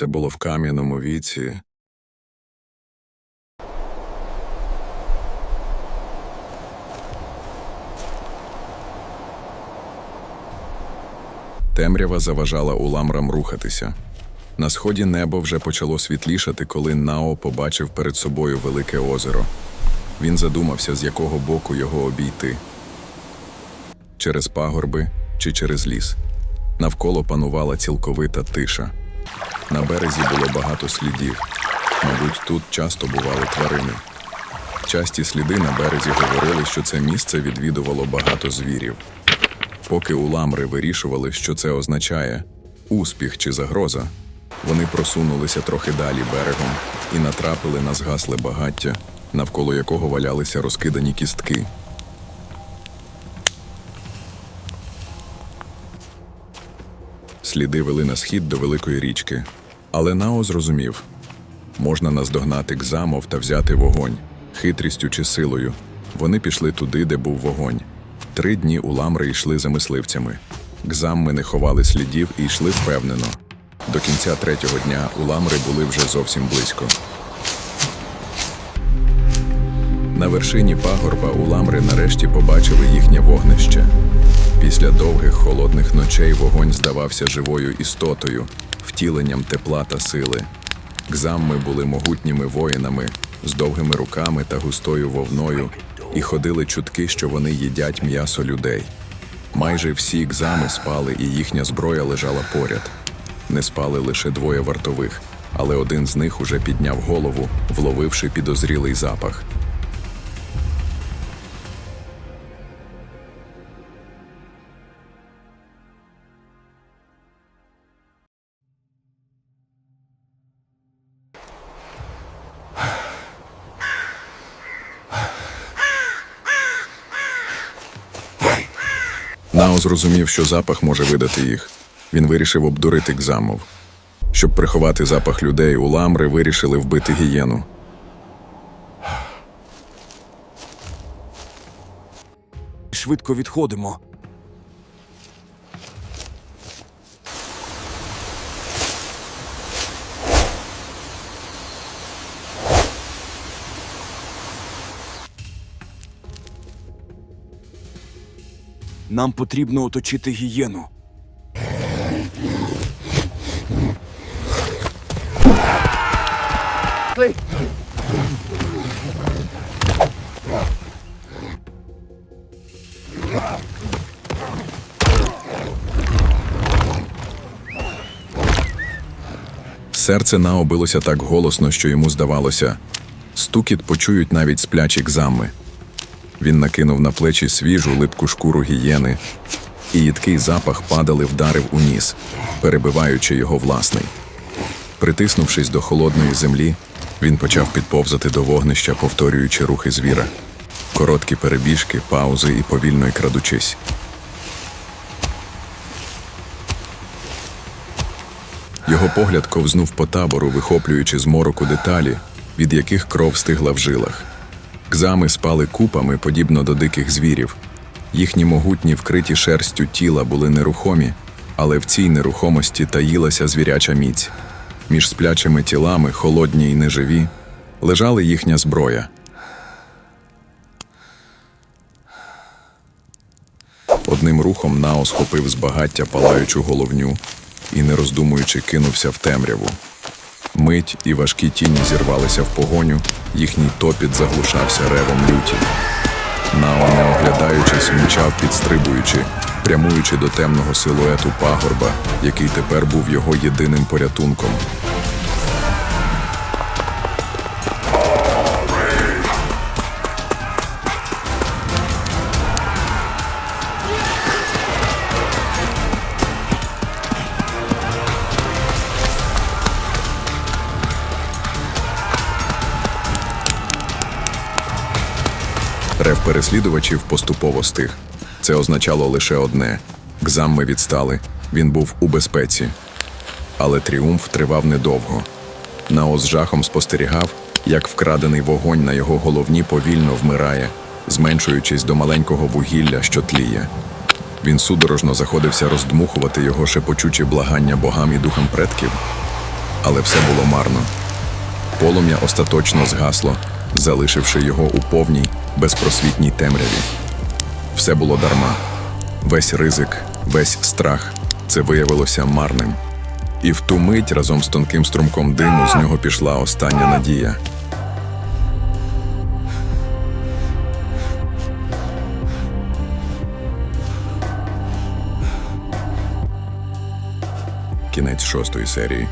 Це було в кам'яному віці. Темрява заважала уламрам рухатися. На сході небо вже почало світлішати, коли Нао побачив перед собою велике озеро. Він задумався, з якого боку його обійти через пагорби чи через ліс. Навколо панувала цілковита тиша. На березі було багато слідів. Мабуть, тут часто бували тварини. Часті сліди на березі говорили, що це місце відвідувало багато звірів. Поки уламри вирішували, що це означає успіх чи загроза, вони просунулися трохи далі берегом і натрапили на згасле багаття, навколо якого валялися розкидані кістки. Сліди вели на схід до великої річки. Але Нао зрозумів можна наздогнати Кзамов та взяти вогонь, хитрістю чи силою. Вони пішли туди, де був вогонь. Три дні уламри йшли за мисливцями. Гзамми не ховали слідів і йшли впевнено. До кінця третього дня уламри були вже зовсім близько. На вершині пагорба уламри нарешті побачили їхнє вогнище. Після довгих холодних ночей вогонь здавався живою істотою, втіленням тепла та сили. Гзамми були могутніми воїнами з довгими руками та густою вовною, і ходили чутки, що вони їдять м'ясо людей. Майже всі гзами спали, і їхня зброя лежала поряд. Не спали лише двоє вартових, але один з них уже підняв голову, вловивши підозрілий запах. Нао зрозумів, що запах може видати їх. Він вирішив обдурити Кзамов. Щоб приховати запах людей, у ламри вирішили вбити гієну. Швидко відходимо. Нам потрібно оточити гієну. Серце Нао билося так голосно, що йому здавалося. Стукіт почують навіть сплячі Кзамми. Він накинув на плечі свіжу липку шкуру гієни, і їдкий запах падали вдарив у ніс, перебиваючи його власний. Притиснувшись до холодної землі, він почав підповзати до вогнища, повторюючи рухи звіра. Короткі перебіжки, паузи і повільно й крадучись. Його погляд ковзнув по табору, вихоплюючи з мороку деталі, від яких кров стигла в жилах. Кзами спали купами, подібно до диких звірів. Їхні могутні, вкриті шерстю тіла були нерухомі, але в цій нерухомості таїлася звіряча міць. Між сплячими тілами, холодні й неживі, лежала їхня зброя. Одним рухом Нао схопив з багаття палаючу головню і, не роздумуючи, кинувся в темряву. Мить і важкі тіні зірвалися в погоню, їхній топіт заглушався ревом люті. Нао, не оглядаючись, мчав, підстрибуючи, прямуючи до темного силуету пагорба, який тепер був його єдиним порятунком. Рев переслідувачів поступово стих. Це означало лише одне: Кзамми відстали, він був у безпеці. Але тріумф тривав недовго. Нао з жахом спостерігав, як вкрадений вогонь на його головні повільно вмирає, зменшуючись до маленького вугілля, що тліє. Він судорожно заходився роздмухувати його шепочучі благання богам і духам предків. але все було марно. Полум'я остаточно згасло, залишивши його у повній, безпросвітній темряві. Все було дарма. Весь ризик, весь страх це виявилося марним. І в ту мить разом з тонким струмком диму з нього пішла остання надія. Кінець шостої серії.